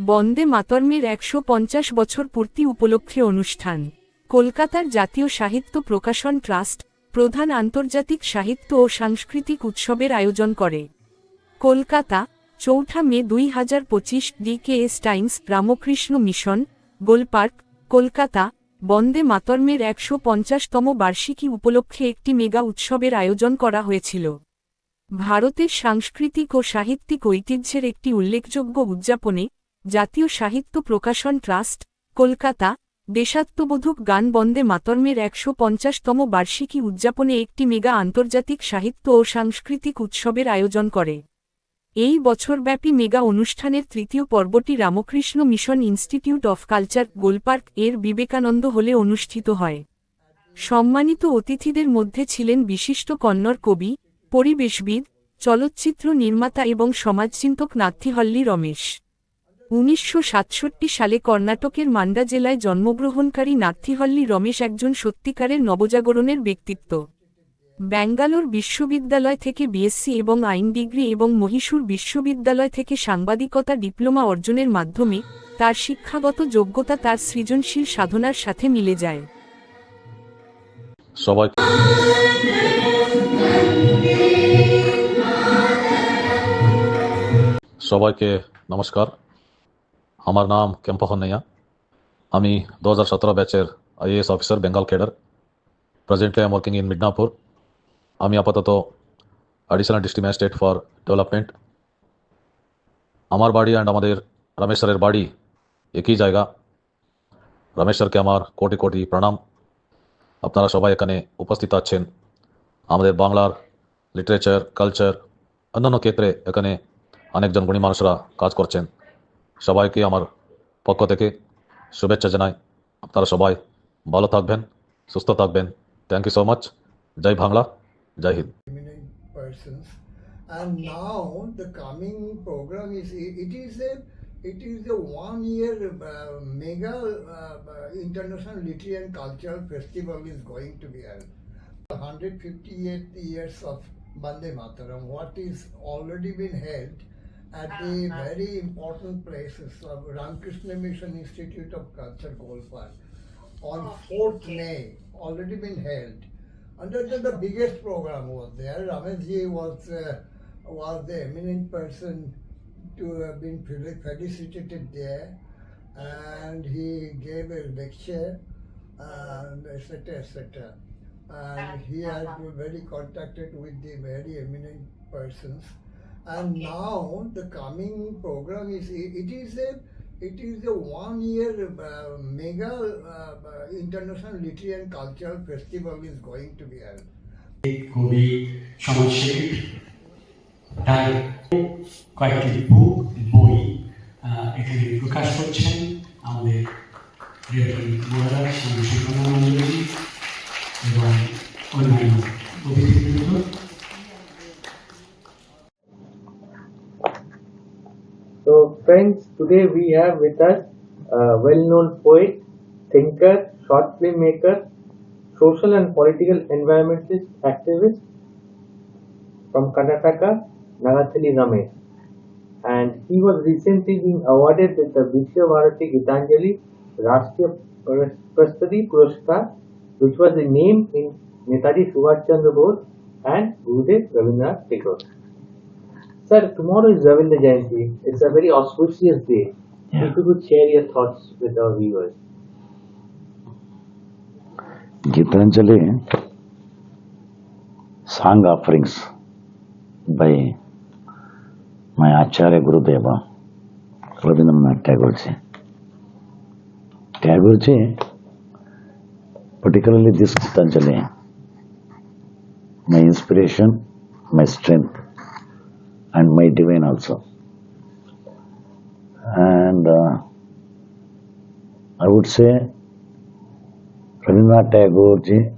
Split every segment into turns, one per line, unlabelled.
বন্দে মাতর্মের একশো পঞ্চাশ বছর পূর্তি উপলক্ষে অনুষ্ঠান। কলকাতার জাতীয় সাহিত্য প্রকাশন ট্রাস্ট প্রধান আন্তর্জাতিক সাহিত্য ও সাংস্কৃতিক উৎসবের আয়োজন করে। কলকাতা, চৌঠা মে দুই হাজার পঁচিশ, DKS Times, Ramakrishna Mission Golpark Kolkata, বন্দে মাতর্মের একশো পঞ্চাশতম বার্ষিকী উপলক্ষে একটি মেগা উৎসবের আয়োজন করা হয়েছিল। ভারতের সাংস্কৃতিক ও সাহিত্যিক ঐতিহ্যের একটি উল্লেখযোগ্য উদযাপনে জাতীয় সাহিত্য প্রকাশন ট্রাস্ট, কলকাতা, দেশাত্মবোধক গান বন্দে মাতর্মের একশো পঞ্চাশতম বার্ষিকী উদযাপনে একটি মেগা আন্তর্জাতিক সাহিত্য ও সাংস্কৃতিক উৎসবের আয়োজন করে। এই বছরব্যাপী মেগা অনুষ্ঠানের তৃতীয় পর্বটি Ramakrishna Mission Institute of Culture, Golpark এর বিবেকানন্দ হলে অনুষ্ঠিত হয়। সম্মানিত অতিথিদের মধ্যে ছিলেন বিশিষ্ট কন্নড় কবি, পরিবেশবিদ, চলচ্চিত্র নির্মাতা এবং সমাজচিন্তক নাথিহল্লি রমেশ। উনিশশো সাতষট্টি সালে কর্ণাটকের মান্ডা জেলায় জন্মগ্রহণকারী নাথিহল্লি রমেশ একজন সত্যিকারের নবজাগরণের ব্যক্তিত্ব। ব্যাঙ্গালোর বিশ্ববিদ্যালয় থেকে বিএসসি এবং আইন ডিগ্রি এবং মহীশূর বিশ্ববিদ্যালয় থেকে সাংবাদিকতা ডিপ্লোমা অর্জনের মাধ্যমে তার শিক্ষাগত যোগ্যতা তার সৃজনশীল সাধনার সাথে মিলে যায়।
সবাই সবাইকে নমস্কার। আমার নাম কেম্পহন নাইয়া আমি দু হাজার সতেরো ব্যাচের IAS officer, Bengal cadre. Presently I working in Midnapore আমি আপাতত additional district magistrate for development আমার বাড়ি অ্যান্ড আমাদের রমেশ বাড়ি একই জায়গা। রমেশ আমার কোটি কোটি প্রণাম। আপনারা সবাই এখানে উপস্থিত আছেন। আমাদের বাংলার লিটারেচার কালচার অন্যান্য ক্ষেত্রে এখানে অনেকজন গুণী মানুষরা কাজ করছেন। সবাইকে আমার পক্ষ থেকে শুভেচ্ছা জানাই আপনারা সবাই ভালো থাকবেন সুস্থ থাকবেন থ্যাংক ইউ সো মাচ জয় বাংলা জয়
Hind. And now the coming program is it is a it is a one year uh, mega uh, international literary and cultural festival is going to be held. 158 years of Bande Mataram, what is already been held at ah, the ah. very important places of Ramakrishna Mission Institute of Culture, Golpark, on 4th May, already been held. And that the biggest program was there. Ramesji was uh, was the eminent person to have been fel- felicitated there, and he gave a lecture, and etc. etc. And ah, he has been very contacted with the very eminent persons. And now the coming program is it is a it is a one year uh, mega uh, international literary and cultural festival is going to be held.
কবি সমাজসেবী তার কয়েকটি বুক বই এখানে প্রকাশ করছেন আমাদের এবং অন্যান্য
friends, today we have with us a well known poet, thinker, short film maker, social and political environmentalist activist from Karnataka, Nagathali Ramesh. And he was recently being awarded with the Bharati Gitanjali Rashtriya Pras- Prastati Puraskar, which was the name in Netaji Subhash Chandra Bose and Gurudev Rabindranath Tagore. Sir, tomorrow is Ravindra Jayanti. It's a very auspicious day. Yeah. If you could share your thoughts with our viewers.
Gitanjali song offerings by my Acharya Gurudeva, Rabindranath Tagore ji. Tagore ji, particularly this Gitanjali, my inspiration, my strength, and my divine also. And uh, I would say Rabindranath Tagore ji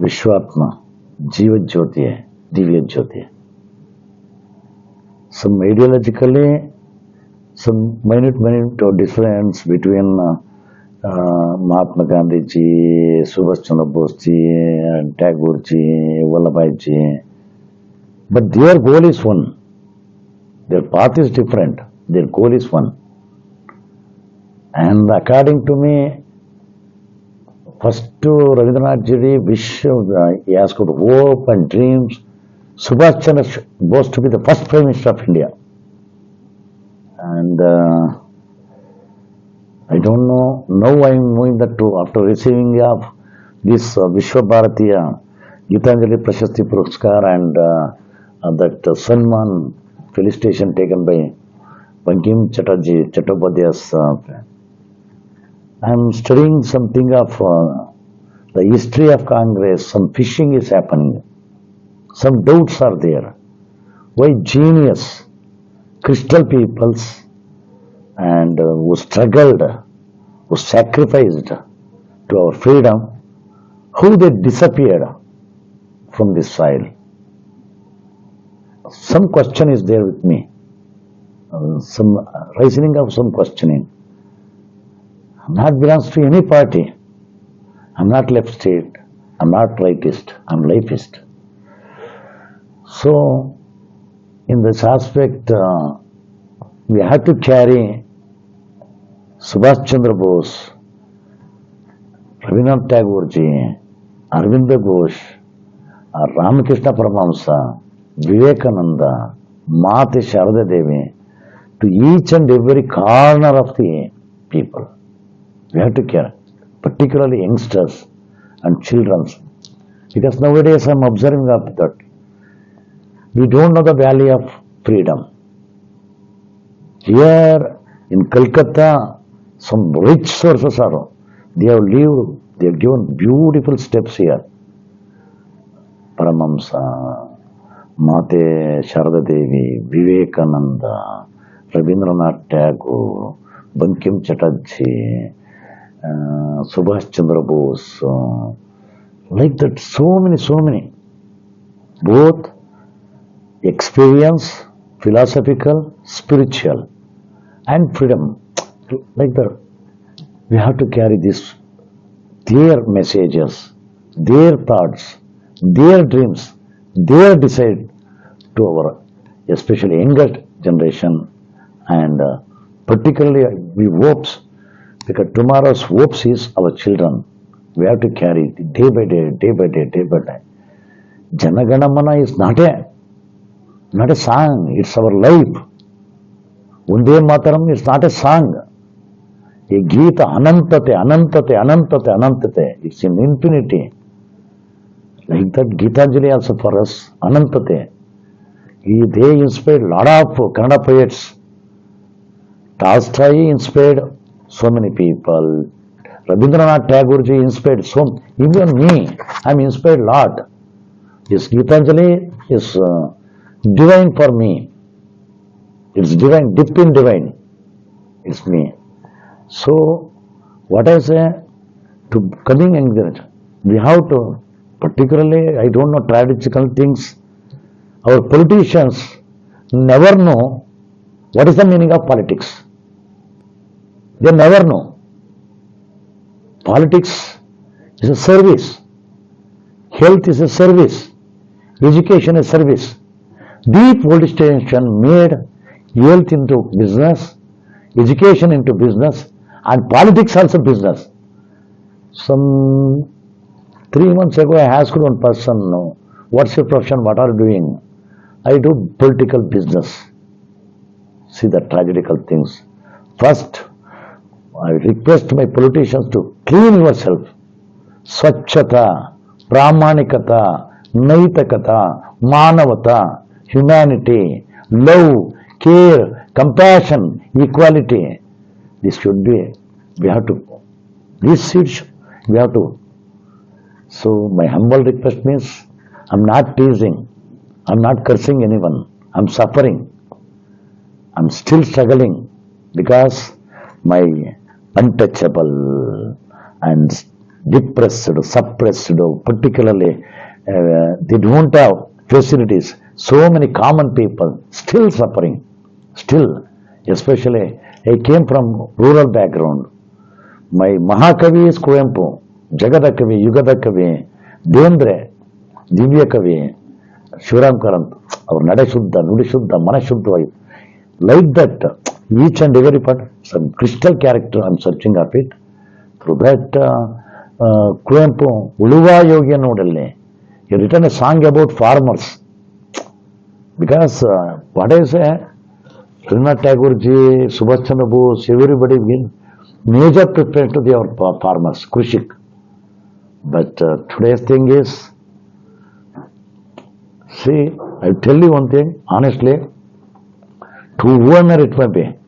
Vishwatma, Jiva Jyoti Divya Jyoti. Some ideologically, some minute, minute difference between uh, uh, Mahatma Gandhi ji, Subhash Chandra Bose ji, Tagore ji, Vallabhai ji. But their goal is one. Their path is different. Their goal is one. And according to me, first to Rabindranath Ji, wish, he has got hope and dreams. Subhash Chandra was to be the first Prime Minister of India. And uh, I don't know, now I am knowing that too, after receiving of this uh, Vishwa Bharatiya Gitanjali Prashasti Puraskar and uh, uh, that uh, felicitation taken by Bankim Chatterjee, Chattopadhyay's uh, I am studying something of uh, the history of Congress. Some fishing is happening. Some doubts are there. Why genius, crystal peoples, and uh, who struggled, who sacrificed to our freedom, how they disappeared from this soil. Some question is there with me. Uh, some rising of some questioning. I'm not belongs to any party. I'm not left state. I'm not rightist. I'm lefist. So, in this aspect, uh, we have to carry Subhash Chandra Bose, Rabindranath Tagore ji, Arvinda Ghosh, Ramakrishna Paramahamsa, Vivekananda, Mate Sharada Devi, to each and every corner of the people. We have to care, particularly youngsters and children. Because nowadays I'm observing that. We don't know the value of freedom. Here in Calcutta, some rich sources are. They have lived, they have given beautiful steps here. Paramahamsa, Mathe Sarada Devi Vivekananda Rabindranath Tagore Bankim Chatterjee Subhash Chandra Bose like that so many so many. Both experience philosophical spiritual and freedom. Like that we have to carry this their messages their thoughts their dreams. Their decide to our, especially younger generation, and uh, particularly we hopes because tomorrow's hopes is our children. We have to carry it day by day, day by day, day by day. Janaganamana is not a not a song, it's our life. Unde Mataram is not a song. A Gita Anantate, Anantate, Anantate. It's in infinity. Like that Gitanjali also for us, Anantate. They inspired a lot of Kannada poets. Tolstoy inspired so many people. Rabindranath Tagore ji inspired so even me. I'm inspired a lot. This Gitanjali is uh, divine for me. It's divine, deep in divine. It's me. So, what I say to coming English, we have to, particularly, I don't know traditional things. Our politicians never know what is the meaning of politics. They never know. Politics is a service. Health is a service. Education is a service. The politician made health into business, education into business, and politics also business. Some three months ago, I asked one person, What's your profession? What are you doing? I do political business. See the tragical things. First, I request my politicians to clean yourself. Swachhata, Pramanikata, Naitakata, Manavata, humanity, love, care, compassion, equality. This should be, we have to, these seeds, we have to. So, my humble request means, I'm not teasing, I'm not cursing anyone, I'm suffering. I'm still struggling because my untouchable and depressed, suppressed, particularly uh, they don't have facilities. So many common people still suffering, still, especially I came from rural background. My Mahakavi is ಜಗದ ಕವಿ ಯುಗದ ಕವಿ ದೇಂದ್ರೆ ದಿವ್ಯ ಕವಿ ಶಿವರಾಮ್ ಅಂತ. ಅವ್ರ ನಡೆ ಶುದ್ಧ, ನುಡಿ ಶುದ್ಧ, ಮನ like that each and every part some crystal character I am searching of it through that Kuvempu, ಉಳುವ ಯೋಗಿ ನೋಡಲ್ಲಿ. ಈ written a song about farmers because what is A Ravindranath ಟ್ಯಾಗೂರ್ಜಿ Subhash Chandra Bose everybody major preference to the hour farmers ಕೃಷಿಕ್ But uh, today's thing is, see, I'll tell you one thing, honestly, to whoever it may be,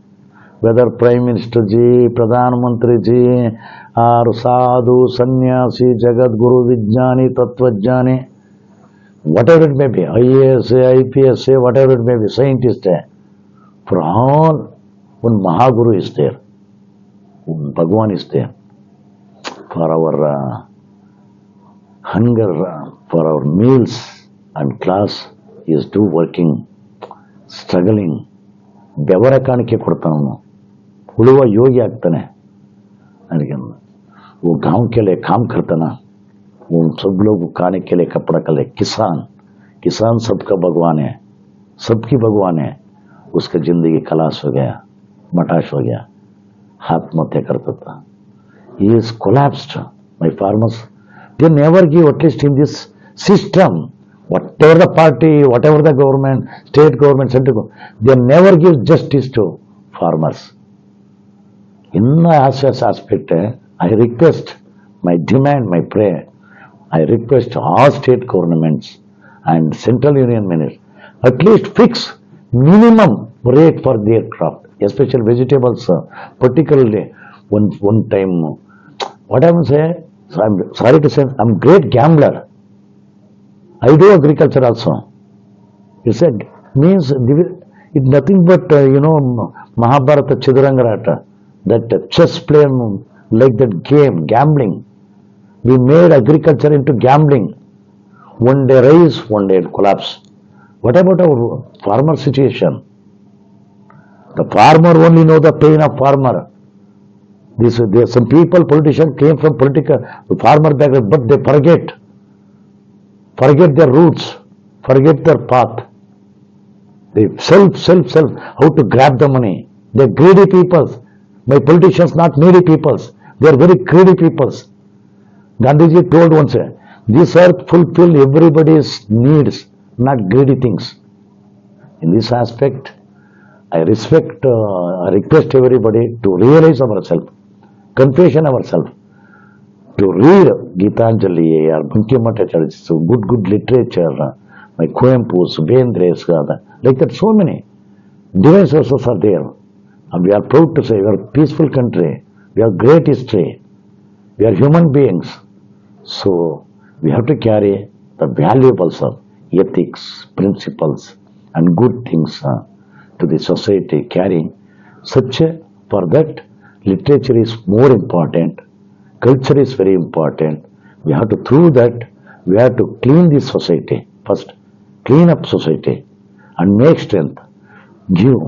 whether Prime Minister ji, Pradhan Mantri ji, or Sadhu, Sannyasi, Jagat Guru, Vijnani, Tattvajnani, whatever it may be, IAS, IPS, whatever it may be, scientist, for all, one Mahaguru is there, one Bhagwan is there, for our uh, hunger, uh, for our meals and class, he is do working, struggling, ಬೆವರ ಕಾಣಿಕೆ ಕೊಡ್ತಾನವನು ಉಳುವ ಯೋಗಿ ಆಗ್ತಾನೆ ನನಗೆ वो गांव के लिए काम करता ना वो सब लोग खाने के लिए कपड़ा के लिए किसान किसान सबका भगवान है सबकी भगवान है उसका जिंदगी खलास हो गया मटाश हो गया आत्महत्या करता था he is collapsed my farmers they never give at least in this system whatever the party whatever the government state government central government they never give justice to farmers in the aspect i request my demand my prayer i request all state governments and central union ministers at least fix minimum rate for their crop especially vegetables particularly one one time what i I'm saying, so I'm sorry to say, I'm great gambler. I do agriculture also. You said, means it nothing but, uh, you know, Mahabharata Chidarangarata, that chess player, like that game, gambling. We made agriculture into gambling. One day rise, one day it collapse. What about our farmer situation? The farmer only know the pain of farmer. This, there, some people, politicians came from political farmer background, but they forget, forget their roots, forget their path. They self, self, self, how to grab the money. They're greedy peoples. My politicians not needy peoples. They are very greedy peoples. Gandhiji told once, this earth fulfill everybody's needs, not greedy things. In this aspect, I respect, uh, I request everybody to realize ourselves, confession ourselves, to read Gitanjali or Bankimatacharya, so good, good literature, my Kuempu's, Vendres, like that, so many divine sources are there. And we are proud to say we are a peaceful country, we have great history, we are human beings. So we have to carry the valuables of ethics, principles, and good things uh, to the society, carrying such a, for that literature is more important, culture is very important. We have to, through that, we have to clean this society first, clean up society and make strength. Give,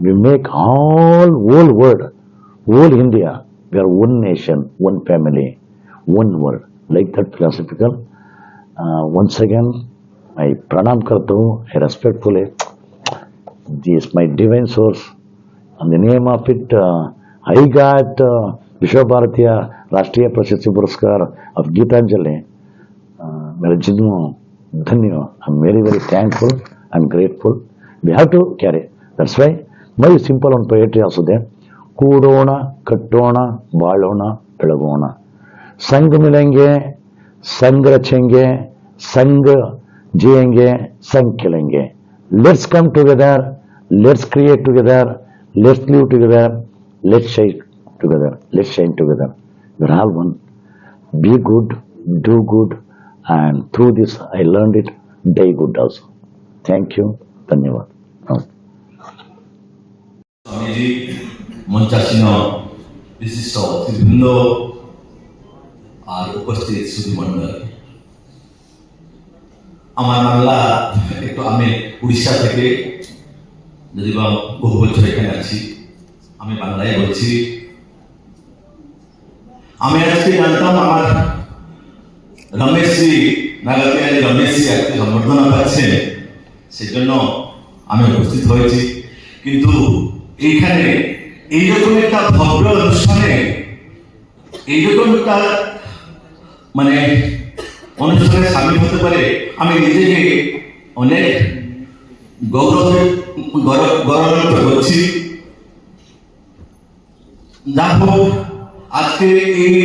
we make all whole world, whole India, we are one nation, one family, one world. Like that philosophical. Uh, once again, I pranam karta I respectfully. This my divine source. And the name of it, uh, I got uh, Vishwabharatiya Rashtriya Prashasti Puraskar of Gitanjali. Uh, मेरा जन्म धन्य हो I am very very thankful I am grateful we have to carry that's why my simple ಒಂದು poetry also ಕೂಡೋಣ ಕಟ್ಟೋಣ ಬಾಳೋಣ ಬೆಳಗೋಣ संग मिलेंगे संग रचेंगे संग जिएंगे संग खेलेंगे let's come together let's create together let's live together let's shine together let's shine together we're all one be good do good and through this i learned it die good also thank you धन्यवाद नमस्ते
স্বামীজি মঞ্চাসীন বিশিষ্ট অতিথিবৃন্দ আর উপস্থিত সুধীমণ্ডল আমার বাংলা একটু আমি উড়িষ্যা থেকে যদি বা বহু বছর এখানে আছি আমি বাংলায় বলছি। আমি আজকে জানতাম আমার রমেশজি নাগাতে আজ রমেশজি আজকে সম্বর্ধনা পাচ্ছেন, সেজন্য আমি উপস্থিত হয়েছি। কিন্তু এইখানে এইরকম একটা ভব্য অনুষ্ঠানে এইরকম একটা মানে অনুষ্ঠানে সামিল হতে পারে, আমি নিজেকে অনেক গৌরব গৌরব, গৌরবান্বিত করছি। যা হোক আজকে এই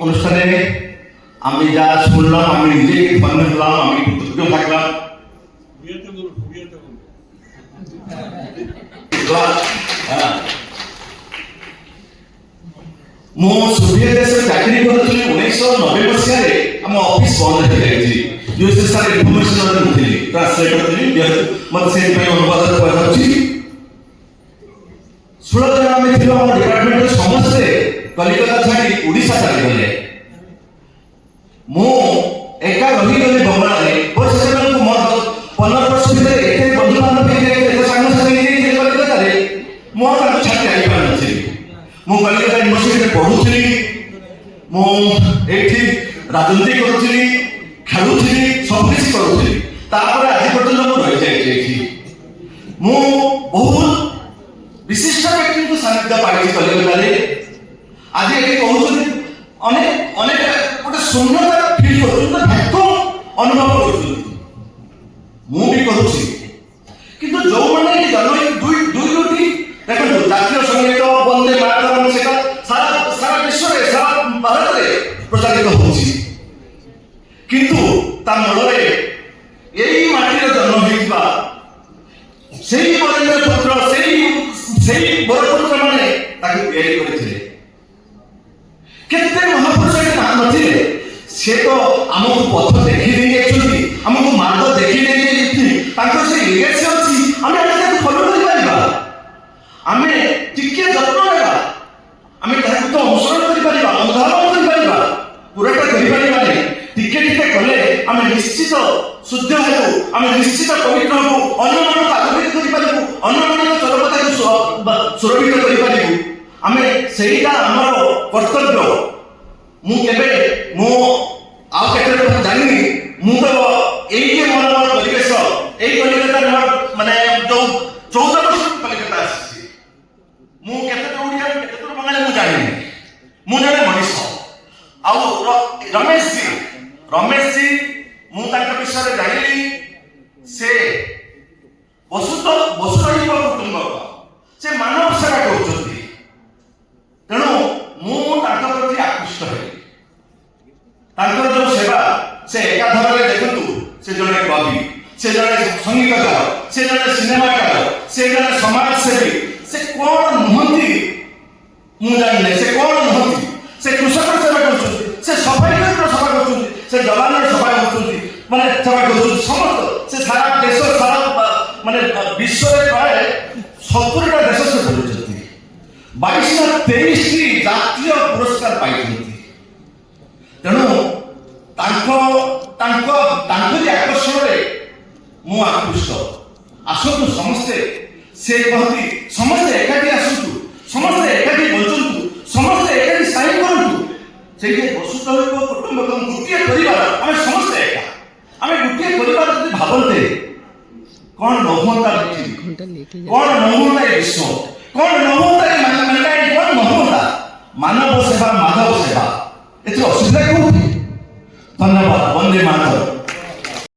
অনুষ্ঠানে আমি যা শুনলাম আমি নিজেকে ধন্য হলাম আমি কৃতজ্ঞ থাকলাম হ্যাঁ। ମୁଁ ସୋଭିଏତ ଦେଶରେ ଚାକିରି କରୁଥିଲି ଉଣେଇଶହ ନବେ ମସିହାରେ ଆମ ଅଫିସ ବନ୍ଦ ହେଇଯାଇଛି ୟୁଏସ୍ଏସ୍ ସାର୍ ଇନଫର୍ମେସନ ନଥିଲି ଟ୍ରାନ୍ସଲେଟର ଥିଲି ଯେହେତୁ ମୋତେ ସେଥିପାଇଁ ଅନୁବାଦରେ କୁହାଯାଉଛି ଷୋହଳ ଜଣ ଆମେ ଥିଲୁ ଆମ ଡିପାର୍ଟମେଣ୍ଟରେ ସମସ୍ତେ କଲିକତା ଛାଡ଼ି ଓଡ଼ିଶା ଚାଲିଗଲେ ମୁଁ ଏକା ରହିଗଲି ବଙ୍ଗଳାରେ ଓ ସେମାନଙ୍କୁ ମୋର ପନ୍ଦର ବର୍ଷ ଭିତରେ ଏତେ ବନ୍ଧୁବାନ୍ଧବ ହେଇଯାଇଥିଲେ ଏତେ ସାଙ୍ଗସାଥି ହେଇଯାଇଥିଲେ କଲିକତାରେ ମୁଁ ଆଉ ତାଙ୍କୁ ଛାଡ଼ି ଯାଇପାରିନଥିଲି ମୁଁ କଲିକତା ୟୁନିଭର୍ସିଟିରେ ପଢୁଥିଲି ମୁଁ ଏଇଠି ରାଜନୀତି କରୁଥିଲି ଖେଳୁଥିଲି ସବୁ କିଛି କରୁଥିଲି ତାପରେ ଆଜି ପର୍ଯ୍ୟନ୍ତ ମୁଁ ରହିଯାଇଛି ଏଇଠି ମୁଁ ବହୁତ ବିଶିଷ୍ଟ ବ୍ୟକ୍ତିଙ୍କୁ ସାନ୍ନିଧ୍ୟ ପାଇଛି କଲିକତାରେ ଆଜି ଏଠି କହୁଛନ୍ତି ଅନେକ ଅନେକ ଗୋଟେ ଶୂନ୍ୟତା ଫିଲ୍ କରୁଛନ୍ତି ଗୋଟେ ଭ୍ୟାକୁମ ଅନୁଭବ କରୁଛନ୍ତି ମୁଁ ବି କରୁଛି କିନ୍ତୁ ଯୋଉମାନେ ଏଠି ଜନ୍ମ ହେଇ ଦୁଇ ଦୁଇ ଦୁଇଟି ଦେଖନ୍ତୁ ଜାତୀୟ ସଙ୍ଗୀତ ବନ୍ଦେ ମାତରମ୍ ସେଟା ସାରା ସାରା ବିଶ୍ୱରେ ସାରା ଭାରତରେ ପ୍ରଚାରିତ ହେଉଛି କିନ୍ତୁ ତା ମୂଳରେ ଏଇ ମାଟିରେ ଜନ୍ମ ହେଇଥିବା ସେଇ ବରେନ୍ଦ୍ର ପୁତ୍ର ସେଇ ସେଇ ବରପୁତ୍ର ମାନେ ତାକୁ ତିଆରି କରିଥିଲେ କେତେ ମହାପୁରୁଷ ଏଠି ନା ନଥିଲେ ସେ ତ ଆମକୁ ପଥ ଦେଖି ଦେଇ ଯାଇଛନ୍ତି ଆମକୁ ମାର୍ଗ ଦେଖି ଦେଇ ଯାଇଛନ୍ତି ତାଙ୍କର ସେ ଲିଗେସି ଅଛି ଆମେ ଆଜି ତାକୁ ଫଲୋ କରିପାରିବା ଆମେ ଟିକେ ଯତ୍ନ ନେବା ଆମେ ତାହାକୁ ତ ଅନୁସରଣ କରିପାରିବା ଅନୁଧାବନ କରିପାରିବା ପୁରାଟା କରିପାରିବା ନାହିଁ ଟିକେ ଟିକେ କଲେ ଆମେ ନିଶ୍ଚିତ ଶୁଦ୍ଧ ହେବୁ ଆମେ ନିଶ୍ଚିତ ପବିତ୍ର ହେବୁ ଅନ୍ୟମାନଙ୍କୁ ଆଲୋକିତ କରିପାରିବୁ ଅନ୍ୟମାନଙ୍କ ଚରପତାକୁ ସୁରକ୍ଷିତ କରିପାରିବୁ ଆମେ ସେଇଟା ଆମର କର୍ତ୍ତବ୍ୟ ମୁଁ କେବେ ମୁଁ ଆଉ କେତେ କଥା ଜାଣିନି ମୁଁ ତ ଏଇଠି ମୋର ମୋର ପରିବେଶ ଏଇ କଲିକତାରେ ମୋର ମାନେ ଯୋଉ ଚଉଦ ବର୍ଷ କଲିକତା ଆସିଛି ମୁଁ କେତେ ଦୂର ଓଡ଼ିଆ କେତେ ଦୂର ବଙ୍ଗାଳୀ ମୁଁ ଜାଣିନି ମୁଁ ଜଣେ ମଣିଷ ଆଉ ର- ରମେଶ ଜୀ ରମେଶ ଜୀ ମୁଁ ତାଙ୍କ ବିଷୟରେ ଜାଣିଲି ସେ ବସୁତ ବସୁରହିବ କୁଟୁମ୍ବକ ସେ ମାନବ ସେବା କରୁଛନ୍ତି। ତେଣୁ ମୁଁ ତାଙ୍କ ପ୍ରତି ଆକୃଷ୍ଟ ହେଲି। ତାଙ୍କର ଯୋଉ ସେବା ସେ ଏକାଧାରରେ ଦେଖନ୍ତୁ ସେ ଜଣେ କବି ସେ ଜଣେ ସଙ୍ଗୀତକାର ସେ ଜଣେ ସିନେମାକାର ସେ ଜଣେ ସମାଜସେବୀ ସେ କଣ ନୁହନ୍ତି? ମୁଁ ଜାଣିନି ସେ କଣ ସେ ଯବାନର ସେବା କରୁଛନ୍ତି। ମାନେ ସେବା କରୁଛନ୍ତି। ସମସ୍ତ ସେ ସାରା ଦେଶ ସାରା ମାନେ ବିଶ୍ୱରେ ପ୍ରାୟ ସତୁରିଟା ଦେଶ ସେ ବୁଲୁଛନ୍ତି ବାଇଶ ନା ତେଇଶଟି ଜାତୀୟ ପୁରସ୍କାର ପାଇଛନ୍ତି। ତେଣୁ ତାଙ୍କ ତାଙ୍କ ତାଙ୍କରି ଆକର୍ଷଣରେ ମୁଁ ଆକୃଷ୍ଟ। ଆସନ୍ତୁ ସମସ୍ତେ। ସେ କହନ୍ତି ସମସ୍ତେ ଏକାଠି ଆସନ୍ତୁ ସମସ୍ତେ ଏକାଠି ବଞ୍ଚନ୍ତୁ ସମସ୍ତେ ଏକାଠି ସାଇନ୍ କରନ୍ତୁ। ସେଇଠି ବସୁତ କୁଟୁମ୍ବକମ୍ ଗୋଟିଏ ପରିବାର ଆମେ ସମସ୍ତେ ଏକା ଆମେ ଗୋଟିଏ ପରିବାର ଯଦି ଭାବନ୍ତେ କଣ ନ ହୁଅନ୍ତା ପୃଥିବୀ କଣ ନ ହୁଅନ୍ତା ଏ ବିଶ୍ୱ କଣ ନ ହୁଅନ୍ତା ଏ ମ୍ୟାନକାଇଣ୍ଡ କଣ ନ ହୁଅନ୍ତା ମାନବ ସେବା ମାଧବ ସେବା ଏଥିରେ ଅସୁବିଧା କୋଉଠି ଧନ୍ୟବାଦ ବନ୍ଦେ ମାତର